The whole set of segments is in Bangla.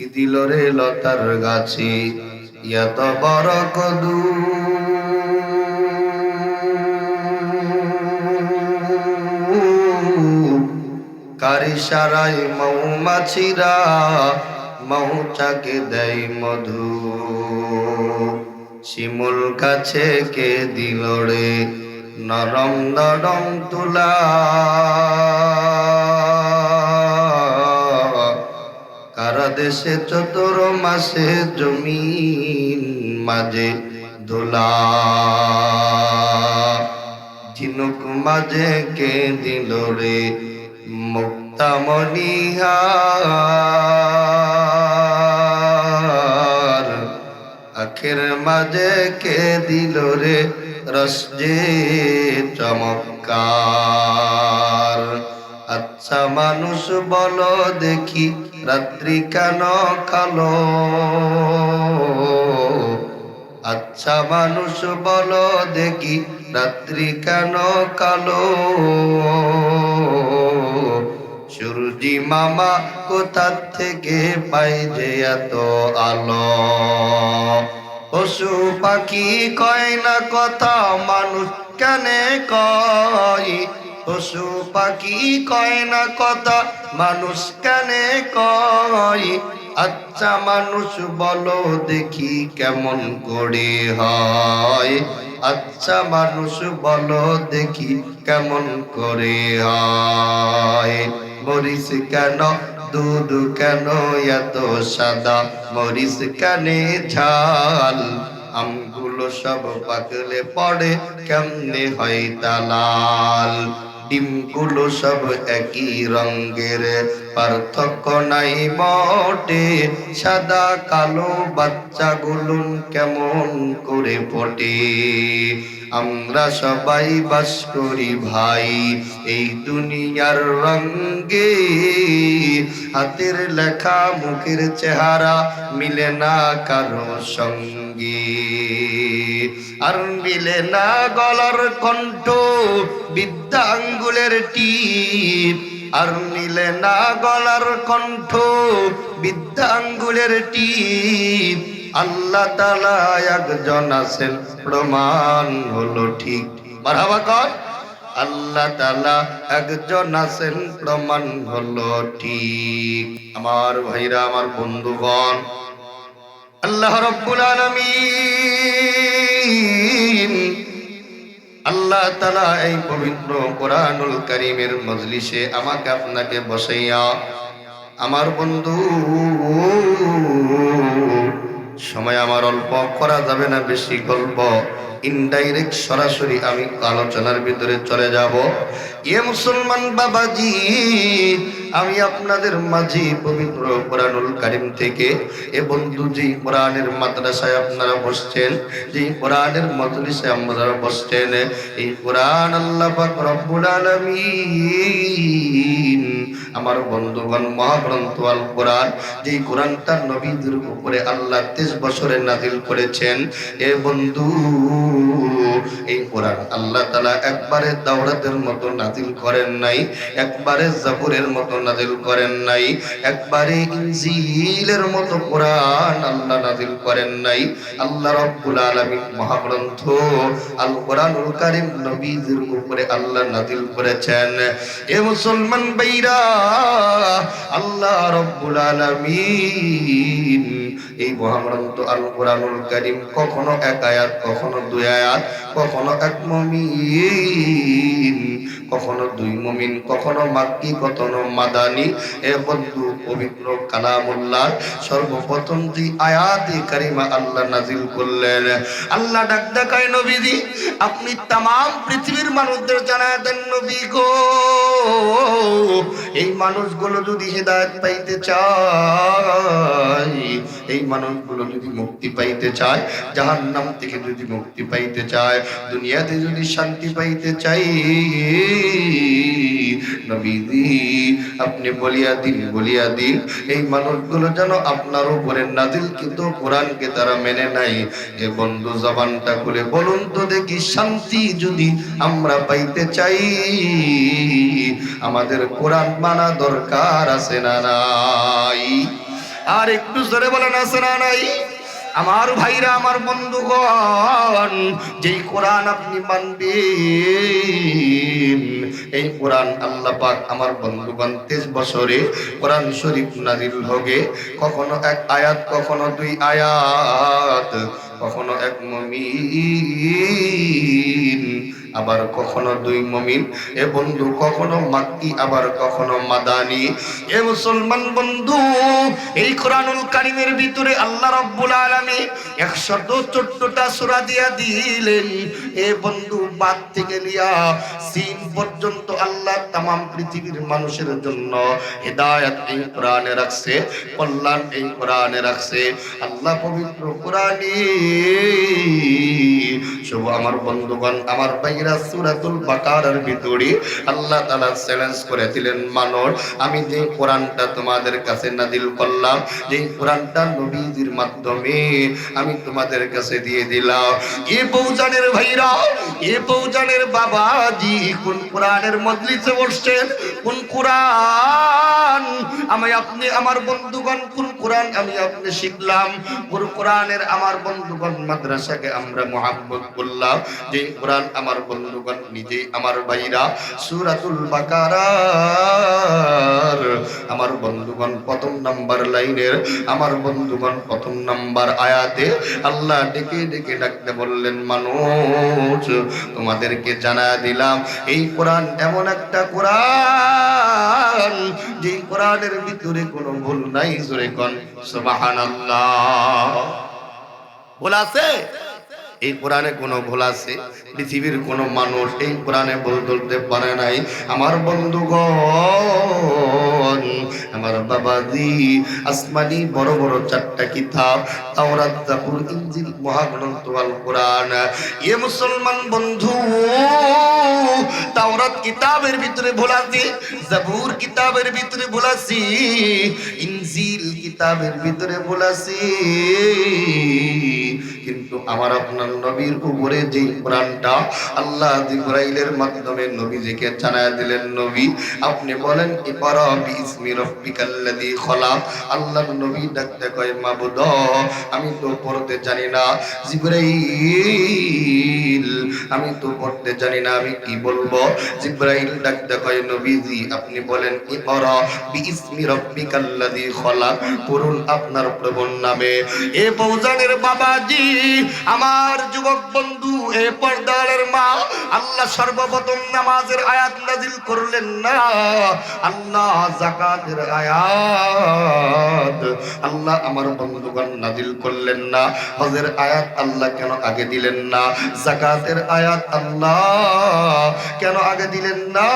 কি দিল রে লতার গাছে? এত বড় কদু কারি সারাই মৌমাছিরা মৌচাকে দেয় মধু। শিমুল কাছে কে দিল রে নরম নরম তুলা? কারা দেশে চতুর মাসে জমিন মাঝে দোলা ঝিনুক মাঝে কে দিল রে মুক্তামনিহার আখের মাঝে কে দিল রে রসজে চমৎকার। আচ্ছা মানুষ বলো দেখি, রাত্রি কেন কালো? আচ্ছা মানুষ বলো দেখি, রাত্রি কেন কালো? সূর্যি মামা কোথা থেকে পাই যে এত আলো? পশু পাখি কয় না কথা, মানুষ কেনে কয়? পশু পাখি কয় না কথা মানুষ কানে কয়? আচ্ছা মানুষ বলো দেখি কেমন করে হয়। আচ্ছা মানুষ বলো দেখি কেমন করে হয়। মরিস কেন? দুধ কেন এত সাদা? মরিস কানে ঝাল? আমগুলো সব পাকলে পড়ে, কেমনে হয় দালাল ডিমগুলো সব একই রঙের। পার্থক্য নাই বটে। সাদা কালো বাচ্চাগুলো কেমন করে ফোটে আমরা সবাই বাস করি ভাই, এই দুনিয়ার রঙ্গে হাতের লেখা, মুখের চেহারা মিলে না কারও সঙ্গে। আর মিলে না গলার কণ্ঠ, বিদ্যা আঙ্গুলের টিপ। আর নিলে না গলার কণ্ঠ বিদ্যা আঙ্গুলের টিপ। আল্লাহ তালা একজন আছেন, প্রমাণ হলো ঠিক। বারহাবা কর আল্লাহ তালা একজন আছেন, প্রমাণ হলো ঠিক। আমার ভাইরা, আমার বন্ধুগণ, আল্লাহ রব্বুল আলামিন আল্লাহ তালা এই পবিত্র কোরআনুল করিমের মজলিসে আমাকে আপনাকে বসাইয়া আমার বন্ধু, সময় আমার অল্প, করা যাবে না বেশি গল্প। ইনডাইরেক্ট সরাসরি আমি আলোচনার ভিতরে চলে যাব। ইয়ে মুসলমান বাবাজি আমি আপনাদের মাঝে পবিত্র কোরআনুল কারিম থেকে এ বন্ধু যে কোরআনের মাদ্রাসায় আপনারা বসছেন, যে কোরআনের মজলিসে আপনারা বসছেন, এই কোরআন আল্লাহ পাক রব্বুল আলামিন, আমার বন্ধুগণ মহাগ্রন্থ আল কোরআন যে কোরআনটা নবীদের উপরে আল্লাহ তেইশ বছরে নাজিল করেছেন, এ বন্ধু, এই কোরআন আল্লাহ তালা একবারে দাওরাতের মতো নাজিল করেন নাই, একবারে জাফরের মতো নাজিল করেন নাই। একবারে ইনজিলের মতো কোরআন আল্লাহ নাজিল করেন নাই। আল্লাহ রব্বুল আলামিন মহাগ্রন্থ আল কোরআনুল কারীম নবীদের উপরে আল্লাহ নাজিল করেছেন। এ মুসলমান ভাইরা, আল্লাহ রব্বুল আলামিন এই মহাগ্রন্থ আল কোরআনুল কারীম কখনো এক আয়াত, কখনো দুই আয়াত, কখনো এক মমিন কখনো দুই মমিন, কখনো মাক্কি, কখনো মাদানি। এ বন্ধু পবিত্র কালামুল্লাহ, সর্বপ্রথম যে আয়াতে কারিমা আল্লাহ নাজিল করলেন। আল্লাহ ডাক দেখায়, নবীজি, আপনি তাম পৃথিবীর মানুষদের জানায় দেন, নবী গো। এই মানুষগুলো যদি হেদায়ত পাইতে চায় এই মানুষগুলো যদি মুক্তি পাইতে চায় জাহান নাম থেকে যদি মুক্তি পাইতে চায়, দুনিয়াতে যদি শান্তি পাইতে চাই নবীজি আপনি বলিয়া দিন বলিয়া দিন, এই মানুষগুলো যেন আপনার উপরে নাজিল কিন্তু কোরআনকে তারা মেনে নাই। এ বন্ধু জবানটা খুলে বলুন তো দেখি, শান্তি যদি আমরা পাইতে চাই, আমাদের কোরআন মানা দরকার আছে না নাই? আর একটু জোরে বলেন আছে না নাই? আমার ভাইরা, আমার বন্ধুগণ, যেই কোরআন আপনি মানবেন, এই কোরআন আল্লাহ পাক আমার বন্ধুগণ তেইশ বছরে কোরআন শরীফ নাজিল হবে। কখনো এক আয়াত, কখনো দুই আয়াত, কখনো এক মমিন। আবার কখনো দুই মমিন। এ বন্ধু কখনো মাক্কি, আবার কখনো মাদানি। এ মুসলমান বন্ধু, এই কোরআনুল কারিমের ভিতরে আল্লাহ রাব্বুল আলামিন 114টা সূরা দিয়া দিলেন। এ বন্ধু বাদ থেকে নিয়া সিন পর্যন্ত আল্লাহ তামাম পৃথিবীর মানুষের জন্য হেদায়েত এই কোরআনে রাখছে, কল্যাণ এই কোরআনে রাখছে। আল্লাহ পবিত্র কোরআনে শুভ আমার বন্ধুগণ, আমার ভাইরা সূরাতুল বাকারার ভিতরে আল্লাহ তাআলা চ্যালেঞ্জ আমি যে কোরআনটা তোমাদের কাছে করলাম, যে কোরআনটা নবীজির মাধ্যমে আমি তোমাদের কাছে দিয়ে দিলাম। এ ভাইরা, এ কোন কোরআনের মজলিসে বসছেন? কোন কোরআন? আমি আপনি, আমার বন্ধুগণ, কোন কোরআন আমি আপনি শিখলাম? কোরআনের আমার বন্ধুগণ মাদ্রাসাকে আমরা মোহাম্মত করলাম যে কোরআন আমার বন্ধুগণ নিজে আমার ভাইরা, সুরাতুল বাকারার আমার বন্ধুগণ, প্রথম নাম্বার লাইনের, আমার বন্ধুগণ, প্রথম নাম্বার আয়াতে আল্লাহ ডেকে ডেকে ডাকতে বললেন, মানুষ, তোমাদেরকে জানা দিলাম, এই কোরআন এমন একটা কোরআন যে কোরআনের ভিতরে কোনো ভুল নাই, জোরে কন, সুবহানাল্লাহ। ভুল আছে? এই কোরআনে কোনো ভুল আছে? পৃথিবীর কোনো মানুষ এই কোরআনে ভুল ধরতে পারে নাই। আমার বন্ধুগণ, আমার বাবাজি, আসমানি বড় বড় চারটা কিতাব, তাওরাত জাবুর ইনজিল, মহাগ্রন্থ, আল কোরআন। এ মুসলমান বন্ধু, তাওরাত কিতাবের ভিতরে ভুল আছে জাবুর কিতাবের ভিতরে ভুল আছে, ইনজিল কিতাবের ভিতরে ভুল আছে। কিন্তু আমার আপনার নবীর উপরে যে কোরআনটা আল্লাহ জিব্রাইলের মাধ্যমে নবীজিকে জানায় দিলেন, নবী, আপনি বলেন, ইকরা বিইসমি রাব্বিকাল্লাযী খলাক। আল্লাহর নবী ডাকতে কয়, মাবুদ, আমি তো পড়তে জানি না। জিব্রাইল, আমি তো পড়তে জানি না, আমি কি বলব? জিব্রাইল ডাকতে কয়, নবীজি, আপনি বলেন, ইকরা বিইসমি রাব্বিকাল্লাযী খলাক। পড়ুন আপনার প্রভুর নামে। এ পৌজানের বাবাজি আমার যুবক বন্ধু, এ পর্দারের মা, আল্লাহ সর্বপ্রথম নামাজের আয়াত নাজিল করলেন না। আল্লাহ জাকাতের আয়াত আল্লাহ আমার বন্ধুগণ নাজিল করলেন না। হজের আয়াত আল্লাহ কেন আগে দিলেন না? জাকাতের আয়াত আল্লাহ কেন আগে দিলেন না?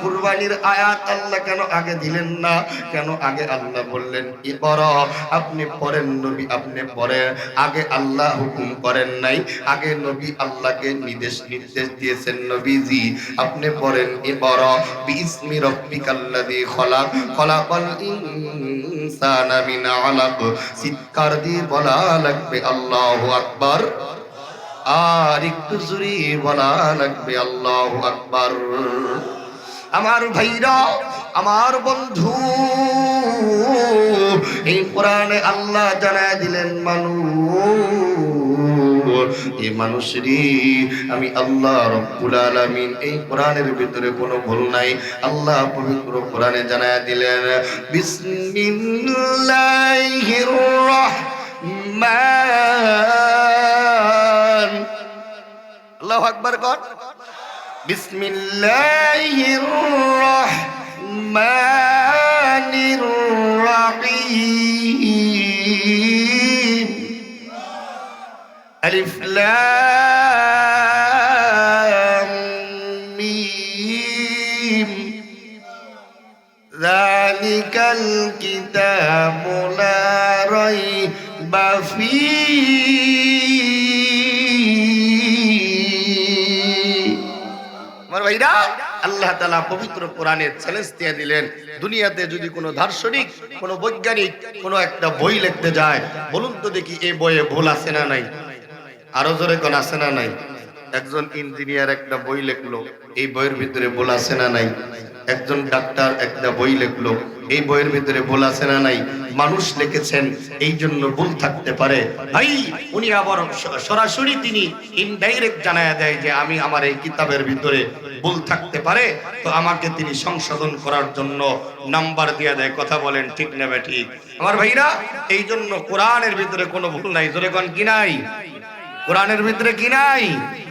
কুরবানির আয়াত আল্লাহ কেন আগে দিলেন না? কেন আগে আল্লাহ বললেন ইকরা আপনি পড়েন নবী, আপনি পড়েন আগে আল্লাহ হুকুম করেন নাই, আগে নবী আল্লাহকে নির্দেশ নির্দেশ দিয়েছেন নবীজি। আপনি পড়েন ইকরা বিইসমি রাব্বিকাল্লাযী খলাক, খলাকাল ইনসানা মিন আলাক। চিৎকার দিয়ে বলা লাগবে আল্লাহু আকবার। আর একটু জুড়ি বলা লাগবে আল্লাহু আকবার। আমার ভাইরা, আমার বন্ধু এই কোরআনে আল্লাহ জানায় দিলেন, মানুষ এই মানুষেরই আমি আল্লাহ রব্বুল আলামিন। এই কোরআনের ভিতরে কোনো ভুল নাই। আল্লাহ পবিত্র কোরআনে জানায় দিলেন বিসমিল্লাহির রহমান আল্লাহু আকবার কর। বিসমিল্লাহির রহমানির আলিফ لام ميم ذلك الكتاب لا ريب فيه আল্লাহ তালা পবিত্র কোরআনের চ্যালেঞ্জ দিয়ে দিলেন। দুনিয়াতে যদি কোনো দার্শনিক, কোনো বৈজ্ঞানিক কোনো একটা বই লিখতে যায়, বলুন তো দেখি এ বইয়ে ভুল আছে না নাই? আরও জোরে কোন আছে না নাই? একজন ইঞ্জিনিয়ার একটা বই লিখলো, এই বইয়ের ভিতরে ভুল আছে না নাই? একজন ডাক্তার একটা বই লিখলো, এই বইয়ের ভিতরে ভুল আছে না নাই? মানুষ লিখেছেন, এই জন্য ভুল থাকতে পারে। ভাই, উনি আবার সরাসরি তিনি ইনডাইরেক্ট জানায় দেয় যে আমি আমার এই কিতাবের ভিতরে ভুল থাকতে পারে। তো আমাকে তিনি সংশোধন করার জন্য নাম্বার দিয়ে দেয়, কথা বলেন ঠিক নেবে ঠিক? আমার ভাইরা, এই জন্য কোরআনের ভিতরে কোনো ভুল নাই, জোরে কোন কি নাই? কোরআনের ভিতরে কি নাই?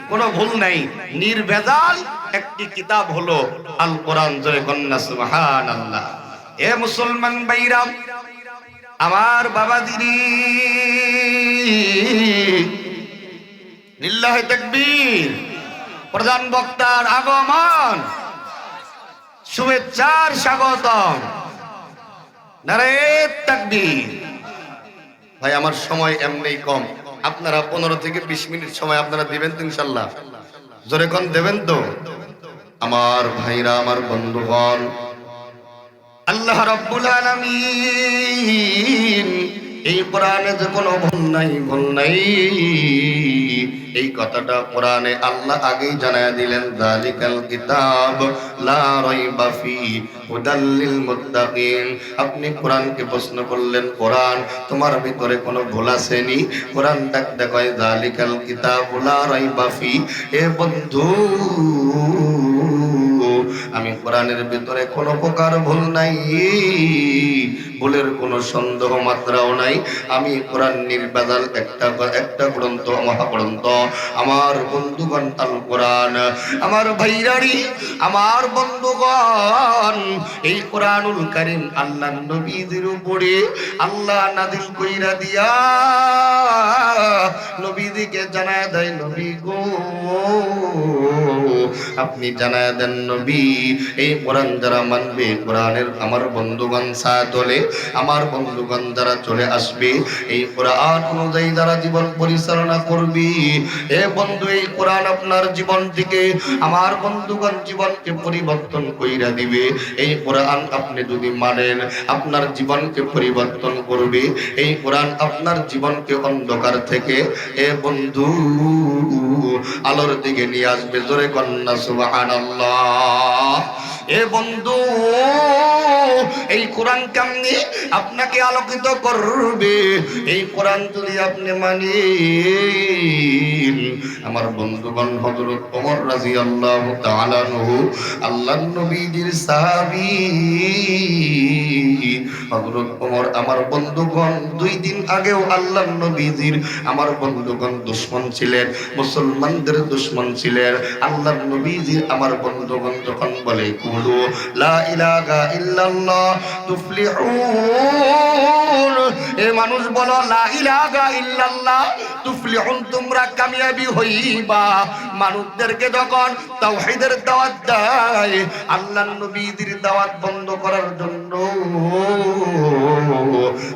কোনো ভুল নাই। নির্ভেজাল একটি কিতাব হলো আল কোরআন জয় কন্যা সুবহান আল্লাহ এ মুসলমান ভাইরা, আমার বাবা দিদি লিল্লাহে তাকবীর, প্রধান বক্তার আগমন, শুভেচ্ছার স্বাগতম। নারে তাকবীর। ভাই, আমার সময় এমনি কম। আপনারা পনেরো থেকে বিশ মিনিট সময় আপনারা দিবেন তো ইনশাল্লাহ। জোরে কন, দেবেন তো? আমার ভাইরা, আমার বন্ধুগণ, আল্লাহ রব্বুল আলামিন এই কোরআনে যে কোনো ভুল নাই ভুল নাই। এই কথাটা কোরআনে আল্লাহ আগেই জানায় দিলেন জালিকাল কিতাব লা রাইবা ফি হুদাল লিল মুত্তাকিন। আপনি কোরআনকে প্রশ্ন করলেন, কোরআন, তোমার ভিতরে কোনো ভুল আসেনি? কোরআন ডাক দেখায় জালিকাল কিতাব লা রাইবা ফি। এ বন্ধু আমি কোরআনের ভিতরে কোনো প্রকার ভুল নাই। ভুলের কোনো সন্দেহ মাত্রাও নাই। আমি কোরআন নির্বাদাল একটা একটা গ্রন্থ, মহাগ্রন্থ, আমার বন্ধুগণ আল কোরআন, আমার ভাইরারি আমার বন্ধুগণ, এই কোরআনুল কারিম আল্লাহ নবীদের উপরে, আল্লাহ নাদিল কইরা দিয়া নবীদিকে জানায় দেয়, নবী গো। আপনি জানায় দেন নবী। এই কোরআন যারা মানবে, কোরআনের আমার বন্ধুগণ সাথলে আমার বন্ধুগণ যারা চলে আসবে, এই কোরআন অনুযায়ী যারা জীবন পরিচালনা করবে, এ বন্ধু, এই কোরআন আপনার জীবন থেকে আমার বন্ধুগণ জীবনকে পরিবর্তন কইরা দিবে। এই কোরআন আপনি যদি মানেন, আপনার জীবনকে পরিবর্তন করবে। এই কোরআন আপনার জীবনকে অন্ধকার থেকে, এ বন্ধু, আলোর দিকে নিয়ে আসবে, জোরে কন্যা সুবহানাল্লাহ এ বন্ধু, এই কোরআন কেমনি আপনাকে আলোকিত করবে? এই কোরআন যদি আপনি মানেন, আমার বন্ধুগণ হযরত ওমর তাআলা আনহু, আল্লাহর নবীজির সাহাবী। হযরত ওমর আমার বন্ধুগণ, দুই দিন আগেও আল্লাহর নবীজির আমার বন্ধুগণ দুশ্মন ছিলেন, মুসলমানদের দুশ্মন ছিলেন। আল্লাহর নবীজির আমার বন্ধুগণ যখন বলে কুলু লা ইলাহা ইল্লাল্লাহ, তুফলিহুন। এ মানুষ বলো, লা তোমরা কামিয়াবি হইবা। মানুষদেরকে যখন তাওহীদের দাওয়াত দেয়, আল্লাহর নবীদের দাওয়াত বন্ধ করার জন্য,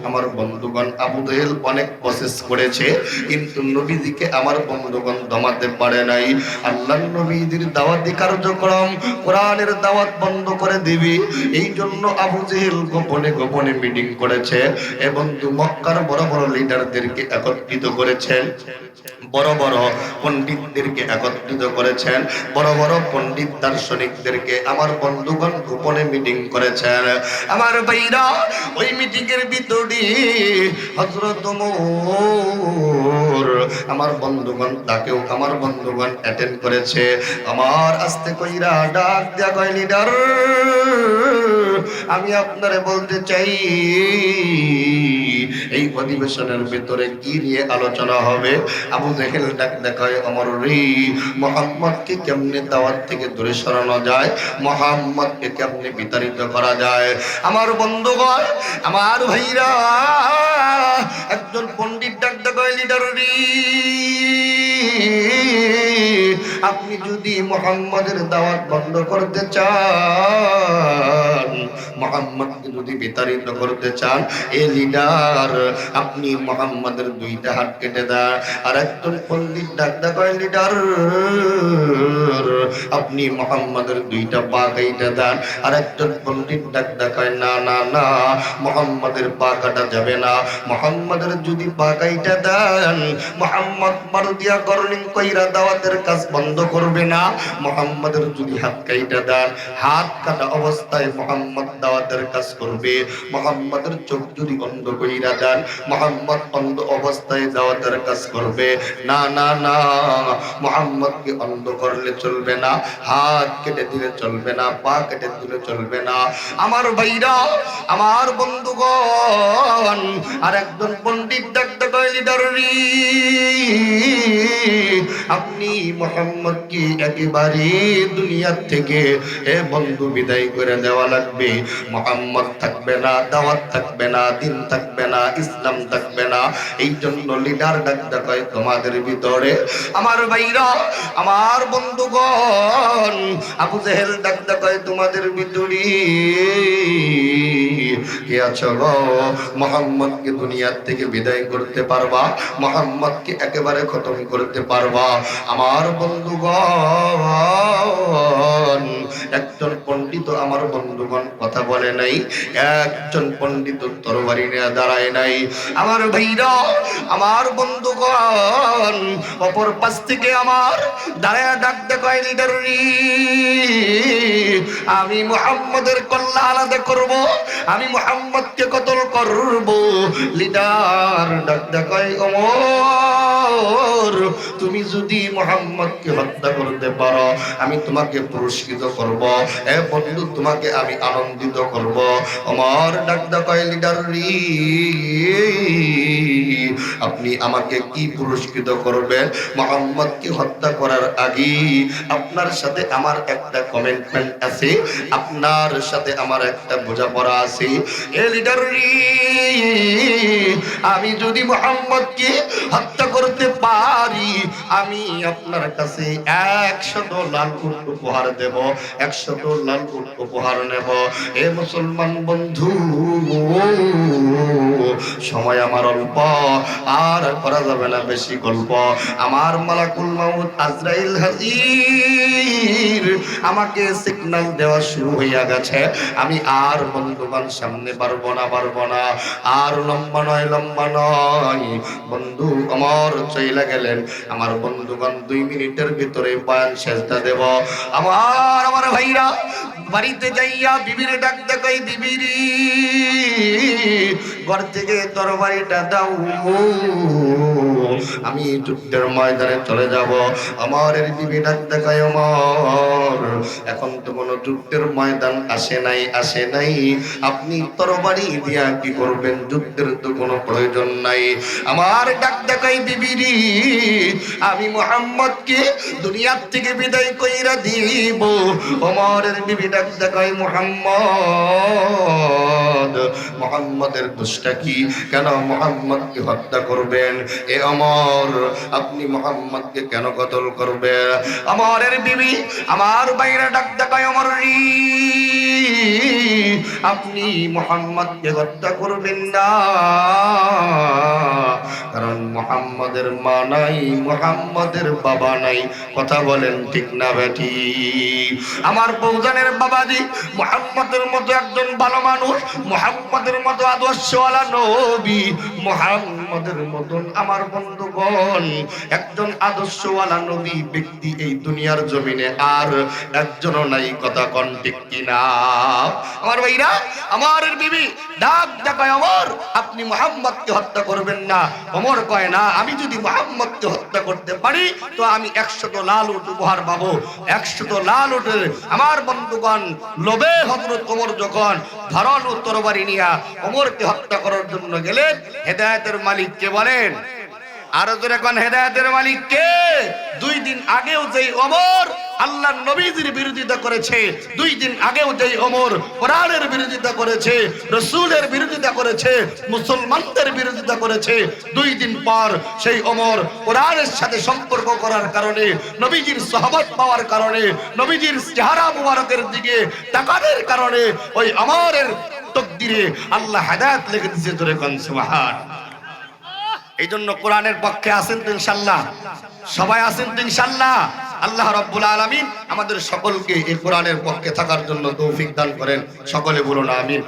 আমার বন্ধুগণ আবু জেহেল অনেক প্রসেস করেছে, কিন্তু নবীজিকে আমার বন্ধুগণ দমাতে পারে নাই। আল্লাহ নবীজির দাওয়াতি কার্যক্রম, কোরআনের দাওয়াত বন্ধ করে দিবি। এই জন্য আবু জেহেল গোপনে গোপনে মিটিং করেছে এবং দু মক্কার বড় বড় লিডারদেরকে একত্রিত করেছেন বড় বড় পণ্ডিতদেরকে একত্রিত করেছেন। বড় বড় পণ্ডিত দার্শনিকদেরকে আমার বন্ধুগণ গোপনে মিটিং করেছেন। আমার ভাইরা, ওই মিটিং এর ভিতরে ওমর আমার বন্ধুগণ, তাকেও আমার বন্ধুগণ অ্যাটেন্ড করেছে। আমার আস্তে কইরা ডাক দেয়া কয় লিডার আমি আপনারে বলতে চাই, এই অধিবেশনের ভিতরে কি নিয়ে আলোচনা হবে? আবু জেহেল ডাক দেখায়, অমর রে, মোহাম্মদকে কেমনে দাওয়াত থেকে দূরে সরানো যায়? মোহাম্মদকে কেমনে বিতাড়িত করা যায়? আমার বন্ধুগণ, আমার ভাইরা, একজন পণ্ডিত ডাক দেখায়, লিডার রে আপনি যদি মোহাম্মদের দাওয়াত বন্ধ করতে চান মোহাম্মদকে যদি বিতাড়িত করতে চান, এ লিডার আপনি মোহাম্মদের দুইটা হাত কেটে আর একজন কয় লিডার। আপনি মোহাম্মদের দুইটা পা কেটে দেন। আর একজন পণ্ডিত ডাক্তার কয় না না না, মোহাম্মদের পা কাটা যাবে না। মোহাম্মদের যদি পা কাইটা দেন, মোহাম্মদ মারুদিয়া করলিং কইরা দাওয়াতের কাজ বন্ধ করবে না। মোহাম্মদের যদি হাত কাইটা দেন, হাত কাটা অবস্থায় মোহাম্মদ দাওয়াতের কাজ করবে। মোহাম্মদের চোখ যদি মোহাম্মদ অন্ধ অবস্থায় দাওয়াতের কাজ করবে। না না না, মোহাম্মদকে অন্ধ করলে চলবে না, হাত কেটে দিলে চলবে না, পা কেটে দিলে চলবে না। আমার ভাইরা, আমার বন্ধুগণ আর একজন পণ্ডিত ডাক্তার লিডার আপনি মোহাম্মদকে একেবারে দুনিয়ার থেকে, এ বন্ধু বিদায় করে দেওয়া লাগবে। মোহাম্মদ থাকবে না, দাওয়াত থাকবে না, দিন থাকবে না, ইসলাম থাকবে না। এই জন্য লিডার ডাক্তার কয়, তোমাদের ভিতরে আমার ভাইরা, আমার বন্ধুগণ, আবু জেহেল ডাক্তার কয়, তোমাদের ভিতরে কে আছো গো? মোহাম্মদকে দুনিয়ার থেকে বিদায় করতে পারবা, মোহাম্মদকে একেবারে খতম করতে পারবা। আমার বন্ধুগণ, একজন পণ্ডিত আমার বন্ধুগণ কথা বলে নাই। একজন পণ্ডিত তরবারি নিয়ে দাঁড়ায় নাই। আমার ভাইরা, আমার বন্ধুগণ, অপর পাশ থেকে আমার দাঁড়ায় ডাক দেখায় লিডার আমি মোহাম্মদের কল্লা আলাদা করব, আমি মোহাম্মদকে কতল করব। লিডার ডাক দেখায় অমর তুমি যদি মোহাম্মদকে হত্যা করতে পারো, আমি তোমাকে পুরস্কৃত করব। এ বন্ধু, তোমাকে আমি আনন্দিত করব। আমার ডাক দেখায় লিডার রি, আপনি আমাকে কি পুরস্কৃত করবেন? মোহাম্মদকে হত্যা করার আগে আপনার সাথে আমার একটা কমিটমেন্ট আছে, আপনার সাথে আমার একটা বোঝাপড়া আছে। এ লিডার আমি যদি মোহাম্মদকে হত্যা করতে পারি, আমি আপনার কাছে একশত লাল উপহার দেব, একশত লাল উপহার নেব। এ মুসলমান বন্ধু, সময় আমার অল্প, আর করা যাবে না বেশি গল্প। আমার মালাকুল মাউত আজরাইল হাজির, আমাকে সিগন্যাল দেওয়া শুরু হইয়া গেছে। আমি আর বন্ধুবান সামনে পারব না পারব না। আর লম্বা নয় লম্বা নয়। বন্ধু আমার চইলা গেলেন। আমার বন্ধুগণ দুই মিনিটের ভিতরে পান শেষটা দেব। আমার আমার ভাইরা বাড়িতে যাইয়া বিবির ডাক দেখাই বিবিরি ঘর থেকে তরবারিটা দাও। আমি যুদ্ধের ময়দানে চলে যাব। আমার এর বিবি ডাক দেখাই আমার এখন তো কোনো যুদ্ধের ময়দান আসে নাই আসে নাই। আপনি তরবারি দিয়া কি করবেন? যুদ্ধের তো কোনো প্রয়োজন নাই। আমার ডাক দেখাই বিবিরি, আমি মোহাম্মদকে দুনিয়ার থেকে বিদায় কইরা দিব। ওমরের বিবি ডাক দেখাই মোহাম্মদ। মোহাম্মদের দোষটা কি? কেন মোহাম্মদকে হত্যা করবেন? এ অমর আপনি মোহাম্মদকে কেন কতল করবেন আমরের বিবি, আমার বাইরে ডাক দেখায় অমর রি আপনি মোহাম্মদকে হত্যা করবেন না। কারণ মোহাম্মদের মা নাই, মোহাম্মদের বাবা নাই। কথা বলেন ঠিক না বেটি? আমার বৌজানের বাবাজি মোহাম্মদের মতো একজন ভালো মানুষ, মোহাম্মদের মতো আদর্শওয়ালা নবী, মোহাম্মদের মতন আমার বন্ধুগণ, একজন আদর্শওয়ালা নবী ব্যক্তি এই দুনিয়ার জমিনে আর একজনও নাই, কথা কন ঠিক কিনা? আমার ভাইরা, আমার বিবি, ডাক ডাকায় অমর, আপনি মোহাম্মদকে হত্যা করবেন না। অমর কয়, না, আমি যদি মোহাম্মদকে হত্যা করতে পারি, তো আমি একশত লাল উট উপহার পাবো। একশত লাল উটের, আমার বন্ধুগণ, লোভে হজরত ওমর যখন ধারণ তরবারি নিয়া ওমরকে হত্যা করার জন্য গেলেন, হেদায়েতের মালিক কে বলেন আরও জোরে কোন হেদায়েতের মালিক কে? দুই দিন আগেও যেই ওমর আল্লাহ নবীজির বিরোধিতা করেছে, দুই দিন আগেও যেই ওমর কোরআনের বিরোধিতা করেছে, রসুলের বিরোধিতা করেছে, মুসলমানদের বিরোধিতা করেছে, দুই দিন পর সেই অমর কোরআনের সাথে সম্পর্ক করার কারণে, নবীজির সহবত পাওয়ার কারণে, নবীজির চেহারা মুবারকের দিকে তাকানোর কারণে ওই অমরের তকদিরে আল্লাহ হেদায়ত লিখে দিয়েছে জোরে কোন সুবহান। এই জন্য কোরআনের পক্ষে আছেন তো ইনশাল্লাহ সবাই আছেন তো ইনশাল্লাহ আল্লাহ রব্বুল আলমিন আমাদের সকলকে এই কোরআনের পক্ষে থাকার জন্য তৌফিক দান করেন। সকলে বলুন আমিন।